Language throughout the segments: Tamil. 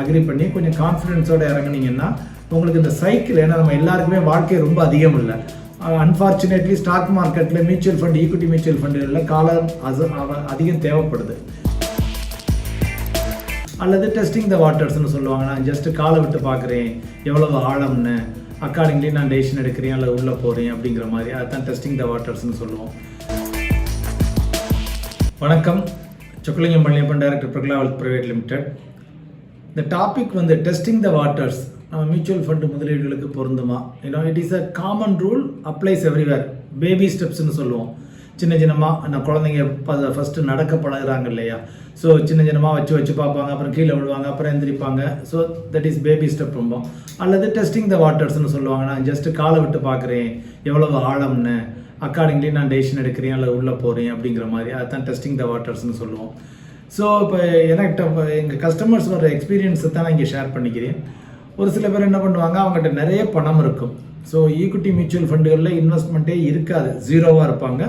அக்ரி பண்ணி கொஞ்சம் கான்ஃபிடென்ஸோடு இறங்குனீங்கன்னா உங்களுக்கு இந்த சைக்கிள் ஏன்னா நம்ம எல்லாருக்குமே வாழ்க்கை ரொம்ப அதிகம் இல்லை. அன்ஃபார்ச்சுனேட்லி ஸ்டாக் மார்க்கெட்டில் மியூச்சுவல் ஃபண்ட் ஈக்விட்டி மியூச்சுவல் ஃபண்டுகளில் காலம் அது அதிகம் தேவைப்படுது. அல்லது டெஸ்டிங் த வாட்டர்ஸ்னு சொல்லுவாங்க. நான் ஜஸ்ட் காலை விட்டு பார்க்குறேன். எவ்வளவு ஆழம்னு. அக்கார்டிங்லி நான் டெசிஷன் எடுக்கிறேன். அல்லது உள்ளே போகிறேன் அப்படிங்கிற மாதிரி. அதுதான் டெஸ்டிங் த வாட்டர்ஸ்னு சொல்லுவோம். வணக்கம். Chockalingam Palliappan director Prakala wealth private limited இந்த டாபிக் வந்து டெஸ்டிங் த வாட்டர்ஸ் நம்ம மியூச்சுவல் ஃபண்டு முதலீடுகளுக்கு பொருந்துமா? ஏன்னா it is a common rule applies everywhere baby ஸ்டெப்ஸ்னு சொல்லுவோம். சின்ன சின்னமாக நான் குழந்தைங்க ஃபஸ்ட்டு நடக்க பழகிறாங்க இல்லையா? ஸோ சின்ன சின்னமாக வச்சு வச்சு பார்ப்பாங்க அப்புறம் கீழே விழுவாங்க அப்புறம் எந்திரிப்பாங்க. So that is baby step ரொம்ப. அல்லது டெஸ்டிங் த வாட்டர்ஸ்னு சொல்லுவாங்க. நான் ஜஸ்ட்டு காலை விட்டு பார்க்குறேன். எவ்வளவு ஆழம்னு. அக்கார்டிங்லி நான் டெசிஷன் எடுக்கிறேன் அல்லது உள்ளே போகிறேன் அப்படிங்கிற மாதிரி. அதுதான் டெஸ்டிங் த வாட்டர்ஸ்னு சொல்லுவோம். ஸோ இப்போ எனக்கு இப்போ எங்கள் கஸ்டமர்ஸ் வர எக்ஸ்பீரியன்ஸை தான் நான் இங்கே ஷேர் பண்ணிக்கிறேன். ஒரு சில பேர் என்ன பண்ணுவாங்க அவங்ககிட்ட நிறைய பணம் இருக்கும். ஸோ ஈக்விட்டி மியூச்சுவல் ஃபண்டுகளில் இன்வெஸ்ட்மெண்ட்டே இருக்காது. ஜீரோவாக இருப்பாங்க.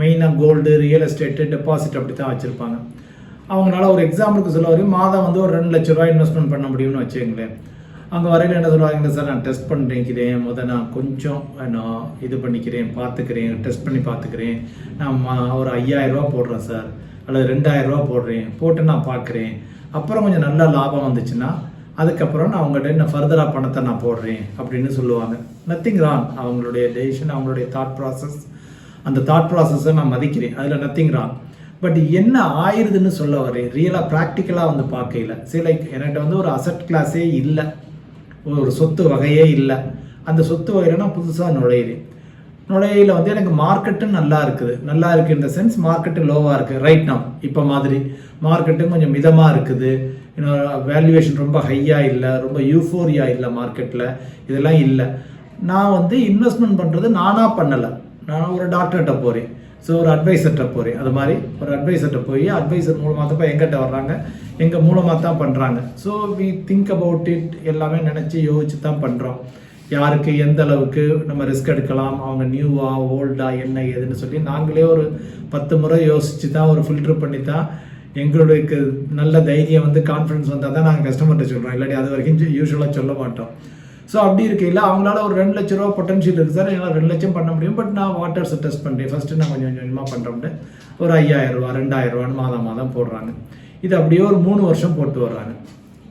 மெயினாக கோல்டு ரியல் எஸ்டேட்டு டெபாசிட் அப்படி தான் வச்சுருப்பாங்க. அவங்களால ஒரு எக்ஸாம்பிளுக்கு சொல்ல வரையும் மாதம் வந்து ஒரு ரெண்டு லட்ச ரூபாய் இன்வெஸ்ட்மெண்ட் பண்ண முடியும்னு வச்சுங்களேன் அங்கே வரையில் என்ன சொல்லுவாங்க சார் நான் டெஸ்ட் பண்ணிக்கிறேன். முதல் நான் கொஞ்சம் நான் இது பண்ணிக்கிறேன் பார்த்துக்கிறேன் டெஸ்ட் பண்ணி பார்த்துக்கிறேன். நான் ஒரு ஐயாயிரம் ரூபா போடுறேன் சார். அல்லது ரெண்டாயிரரூபா போடுறேன் போட்டு நான் பார்க்குறேன். அப்புறம் கொஞ்சம் நல்ல லாபம் வந்துச்சுன்னா அதுக்கப்புறம் நான் அவங்ககிட்ட இன்னும் ஃபர்தராக பணத்தை நான் போடுறேன் அப்படின்னு சொல்லுவாங்க. நத்திங் ராங் அவங்களுடைய டெசிஷன் அவங்களுடைய தாட் ப்ராசஸ் அந்த தாட் ப்ராசஸை நான் மதிக்கிறேன். அதில் நத்திங் ராங் பட் என்ன ஆயிருதுன்னு சொல்ல வரேன். ரியலாக ப்ராக்டிக்கலாக வந்து பார்க்கல சரி லைக் என்கிட்ட வந்து ஒரு அசட் கிளாஸே இல்லை. ஒரு சொத்து வகையே இல்லை. அந்த சொத்து வகையில நான் புதுசாக நுழையிறேன். நுழையில வந்து எனக்கு மார்க்கெட்டும் நல்லா இருக்குது. நல்லா இருக்கு இந்த சென்ஸ் மார்க்கெட்டு லோவாக இருக்குது ரைட் நம் இப்போ மாதிரி மார்க்கெட்டும் கொஞ்சம் மிதமாக இருக்குது. இன்னொரு வேல்யூவேஷன் ரொம்ப ஹையாக இல்லை ரொம்ப யூஃபோரியா இல்லை மார்க்கெட்டில் இதெல்லாம் இல்லை. நான் வந்து இன்வெஸ்ட்மெண்ட் பண்ணுறது நானாக பண்ணலை. நான் ஒரு டாக்டர்கிட்ட போகிறேன் ஸோ ஒரு அட்வைசர்கிட்ட போகிறேன் அது மாதிரி ஒரு அட்வைசர்கிட்ட போய் அட்வைசர் மூலமாக தான் இப்போ எங்கிட்ட வர்றாங்க. எங்கள் மூலமாக தான் பண்ணுறாங்க so we think about it எல்லாமே நினச்சி யோசிச்சு தான் பண்ணுறோம் யாருக்கு எந்த அளவுக்கு நம்ம ரிஸ்க் எடுக்கலாம் அவங்க நியூவா ஓல்டா என்ன ஏதுன்னு சொல்லி நாங்களே ஒரு பத்து முறை யோசிச்சு தான் ஒரு ஃபில்டர் பண்ணி தான் எங்களுடைய நல்ல தைரியம் வந்து கான்ஃபிடன்ஸ் வந்தால் தான் நாங்கள் கஸ்டமர்கிட்ட சொல்கிறோம் இல்லாட்டி அது வரைக்கும் யூஸ்வலாக சொல்ல மாட்டோம். ஸோ அப்படி இருக்கையில் அவங்களால ஒரு ரெண்டு லட்ச ரூபா பொட்டன்ஷியல் இருக்குது சார் என்னால் ரெண்டு லட்சம் பண்ண முடியும். பட் நான் வாட்டர்ஸை டெஸ்ட் பண்ணுறேன் ஃபஸ்ட்டு நான் கொஞ்சம் கொஞ்சமாக பண்ணுறோம்னு ஒரு ஐயாயிரம் ரூபா ரெண்டாயிரம் ரூபான்னு மாதம் மாதம் போடுறாங்க. இது அப்படியே ஒரு மூணு வருஷம் போட்டு வர்றாங்க.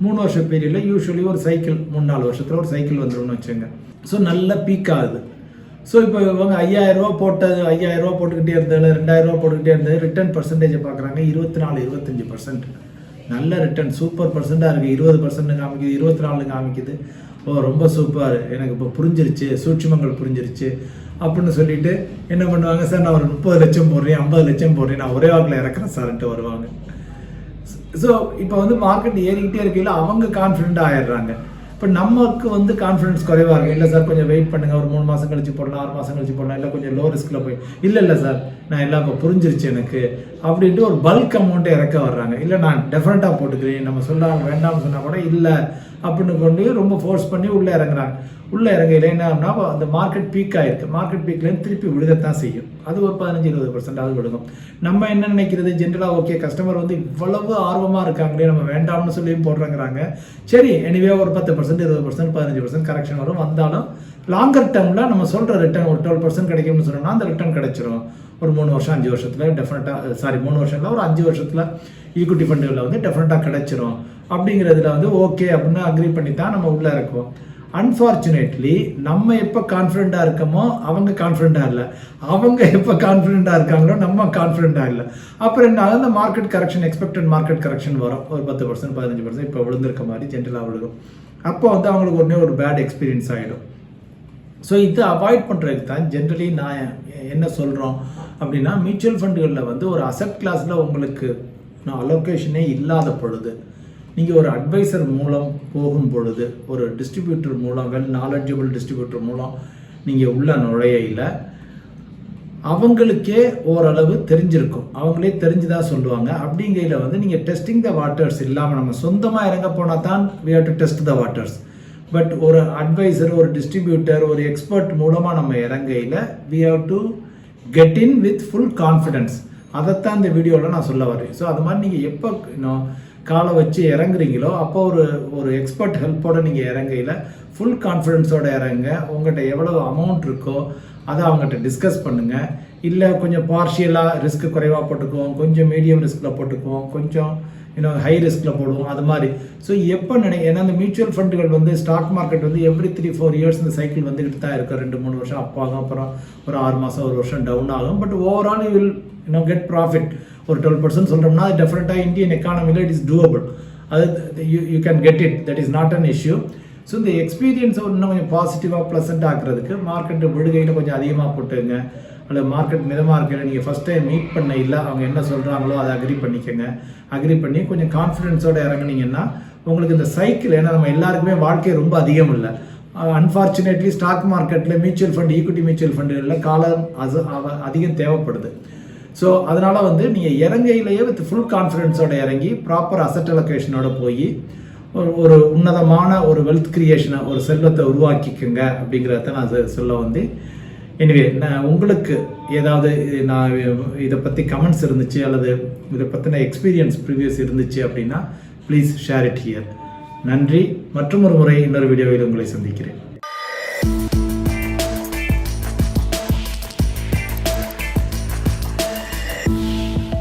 மூணு வருஷம் பீரியடில் யூஸ்வலி ஒரு சைக்கிள் மூணு நாலு வருஷத்தில் ஒரு சைக்கிள் வந்துடும்னு வச்சுங்க ஸோ நல்ல பீக் ஆகுது. ஸோ இப்போ இவங்க ஐயாயிரம் ரூபா போட்டது ஐயாயிரம் ரூபா போட்டுக்கிட்டே இருந்தது ரெண்டாயிரரூபா போட்டுக்கிட்டே இருந்தது ரிட்டர்ன் பர்சன்டேஜை பார்க்குறாங்க இருபத்தி நாலு இருபத்தஞ்சி பர்சன்ட் நல்ல ரிட்டர்ன் சூப்பர் பர்சன்ட்டாக இருக்குது இருபது பர்சன்ட் காமிக்குது இருபத்தி நாலு காமிக்குது. ஓ ரொம்ப சூப்பர் எனக்கு இப்போ புரிஞ்சிருச்சு சூட்சுமங்கள் புரிஞ்சிருச்சு அப்படின்னு சொல்லிட்டு என்ன பண்ணுவாங்க சார் நான் ஒரு முப்பது லட்சம் போடுறேன் ஐம்பது லட்சம் போடுறேன் நான் ஒரே வாக்கில் இறக்குறேன் சார்ன்ட்டு வருவாங்க. ஸோ இப்போ வந்து மார்க்கெட் ஏறிக்கிட்டே இருக்கையில் அவங்க கான்ஃபிடென்ட் ஆயிடுறாங்க. இப்போ நமக்கு வந்து கான்ஃபிடன்ஸ் குறைவாக இருக்கும் இல்லை சார் கொஞ்சம் வெயிட் பண்ணுங்கள் ஒரு மூணு மாதம் கழிச்சு போடலாம் ஆறு மாதம் கழிச்சு போடலாம். இல்லை கொஞ்சம் லோ ரிஸ்கில் போய். இல்லை இல்லை சார் நான் எல்லாம் இப்போ புரிஞ்சிருச்சு எனக்கு. அப்படின்ட்டு ஒரு பல்க் அமௌண்ட்டை இறக்க வர்றாங்க. இல்லை நான் டெஃபரெண்ட்டாக போட்டுக்கிறேன். நம்ம சொல்லாமல் வேண்டாம்னு சொன்னால் கூட இல்லை. அப்படின்னு கொண்டு ரொம்ப ஃபோர்ஸ் பண்ணி உள்ளே இறங்குறாங்க. உள்ளே இறங்கையில் என்ன ஆகும்னா அந்த மார்க்கெட் பீக் ஆயிருக்கு. மார்க்கெட் பீக்லேருந்து திருப்பி விழுகத்தான் செய்யும். அது ஒரு பதினஞ்சு இருபது பர்சன்டாவது விழுகும். நம்ம என்ன நினைக்கிறது? ஜென்ரலாக ஓகே கஸ்டமர் வந்து இவ்வளவு ஆர்வமாக இருக்காங்களே நம்ம வேண்டாம்னு சொல்லியும் போடுறாங்கிறாங்க. சரி எனிவே ஒரு பத்து பர்சன்ட் இருபது பர்சன்ட் பதினஞ்சு பர்சன்ட் கரெக்ஷன் வரும். வந்தாலும் லாங்கர் டேர்மில் நம்ம சொல்கிற ரிட்டர்ன் ஒரு டுவெல் பர்சன்ட் கிடைக்கும்னு சொன்னோம்னா அந்த ரிட்டர்ன் கிடைச்சிரும். ஒரு மூணு வருஷம் அஞ்சு வருஷத்தில் டெஃபினட்டாக சாரி மூணு வருஷத்தில் ஒரு அஞ்சு வருஷத்தில் ஈக்குட்டி ஃபண்டுகளில் வந்து டெஃபினட்டாக கிடைச்சிரும். அப்படிங்கிறதுல வந்து ஓகே அப்படின்னு அக்ரி பண்ணி தான் நம்ம உள்ளே இருக்கோம். அன்ஃபார்ச்சுனேட்லி நம்ம எப்போ கான்ஃபிடெண்ட்டாக இருக்கோமோ அவங்க கான்ஃபிடெண்ட்டாக இல்லை. அவங்க எப்போ கான்ஃபிடெண்ட்டாக இருக்காங்களோ நம்ம கான்ஃபிடெண்ட்டாக இல்லை. அப்புறம் என்ன அந்த market correction expected market correction வரும். ஒரு பத்து பர்சன்ட் பதினஞ்சு பர்சன்ட் இப்போ விழுந்திருக்க மாதிரி ஜென்ரலாக விழுகும். அப்போ வந்து அவங்களுக்கு உடனே ஒரு பேட் எக்ஸ்பீரியன்ஸ் ஆகிடும் ஸோ இது அவாய்ட் பண்ணுறதுக்கு தான் ஜென்ரலி நான் என்ன சொல்கிறோம் அப்படின்னா மியூச்சுவல் ஃபண்டுகளில் வந்து ஒரு அசட் கிளாஸில் உங்களுக்கு நான் அலோகேஷனே இல்லாத பொழுது நீங்கள் ஒரு அட்வைசர் மூலம் போகும் பொழுது ஒரு டிஸ்ட்ரிபியூட்டர் மூலம் வெல் நாலெட்ஜபிள் டிஸ்ட்ரிபியூட்டர் மூலம் நீங்கள் உள்ள நுழையில அவங்களுக்கே ஓரளவு தெரிஞ்சிருக்கும். அவங்களே தெரிஞ்சுதான் சொல்லுவாங்க. அப்படிங்கையில் வந்து நீங்கள் டெஸ்டிங் த வாட்டர்ஸ் இல்லாமல் நம்ம சொந்தமாக இறங்க போனால் தான் we have to test the waters but ஒரு அட்வைசர் ஒரு டிஸ்ட்ரிபியூட்டர் ஒரு எக்ஸ்பர்ட் மூலமாக நம்ம இறங்கையில் we have to get in with full confidence அதைத்தான் இந்த வீடியோவில் நான் சொல்ல வரேன். ஸோ அது மாதிரி நீங்கள் எப்போ இன்னும் காலை வச்சு இறங்குறீங்களோ அப்போ ஒரு ஒரு எக்ஸ்பர்ட் ஹெல்ப்போட நீங்கள் இறங்கையில் ஃபுல் கான்ஃபிடென்ஸோட இறங்க உங்கள்கிட்ட எவ்வளோ அமௌண்ட் இருக்கோ அதை அவங்ககிட்ட டிஸ்கஸ் பண்ணுங்கள் இல்லை கொஞ்சம் பார்ஷியலாக ரிஸ்க் குறைவாக போட்டுக்குவோம் கொஞ்சம் மீடியம் ரிஸ்கில் போட்டுக்குவோம் கொஞ்சம் இன்னும் ஹை ரிஸ்கில் போடுவோம் அது மாதிரி. ஸோ எப்போ நினை ஏன்னா அந்த மியூச்சுவல் ஃபண்டுகள் வந்து ஸ்டாக் மார்க்கெட் வந்து எவ்ரி த்ரீ ஃபோர் இயர்ஸ் இந்த சைக்கிள் வந்துக்கிட்டு தான் இருக்கும் ரெண்டு மூணு வருஷம் அப் ஆகும் அப்புறம் ஒரு ஆறு மாதம் ஒரு வருஷம் டவுன் ஆகும். But overall you will you know get profit ஒரு டுவெல் பர்சன்ட் சொல்கிறோம்னா அது டெஃபினட்டாக இந்தியன் எக்கானமியில் இட் இஸ் டூவபிள் அது you you can get it that is not an issue so இந்த எக்ஸ்பீரியன்ஸை இன்னும் கொஞ்சம் பாசிட்டிவாக ப்ளசண்ட் ஆக்குறதுக்கு மார்க்கெட்டு விடுகையில் கொஞ்சம் அதிகமாக போட்டுங்க அல்லது மார்க்கெட் மிதமாக இருக்கிற நீங்கள் ஃபஸ்ட் டைம் மீட் பண்ண இல்லை அவங்க என்ன சொல்கிறாங்களோ அதை அக்ரி பண்ணிக்கோங்க. அக்ரி பண்ணி கொஞ்சம் கான்ஃபிடென்ஸோடு இறங்குனீங்கன்னா உங்களுக்கு இந்த சைக்கிள் ஏன்னா நம்ம எல்லாருக்குமே வாழ்க்கை ரொம்ப அதிகம் இல்லை. அன்ஃபார்ச்சுனேட்லி ஸ்டாக் மார்க்கெட்டில் மியூச்சுவல் ஃபண்ட் ஈக்விட்டி மியூச்சுவல் ஃபண்டுகளில் காலம் அது அதிகம் தேவைப்படுது. ஸோ அதனால் வந்து நீங்கள் இறங்கையிலேயே வித் ஃபுல் கான்ஃபிடென்ஸோட இறங்கி ப்ராப்பர் அசட் அலோகேஷனோட போய் ஒரு ஒரு உன்னதமான ஒரு வெல்த் கிரியேஷனை ஒரு செல்வத்தை உருவாக்கிக்கோங்க அப்படிங்கிறத நான் சொல்ல வந்து எனிவே நான் உங்களுக்கு ஏதாவது இது நான் இதை பற்றி கமெண்ட்ஸ் இருந்துச்சு அல்லது இதை பற்றின எக்ஸ்பீரியன்ஸ் ப்ரீவியஸ் இருந்துச்சு அப்படின்னா ப்ளீஸ் ஷேர் இட் ஹியர் நன்றி. மற்றும் ஒரு முறை இன்னொரு வீடியோவில் உங்களை சந்திக்கிறேன்.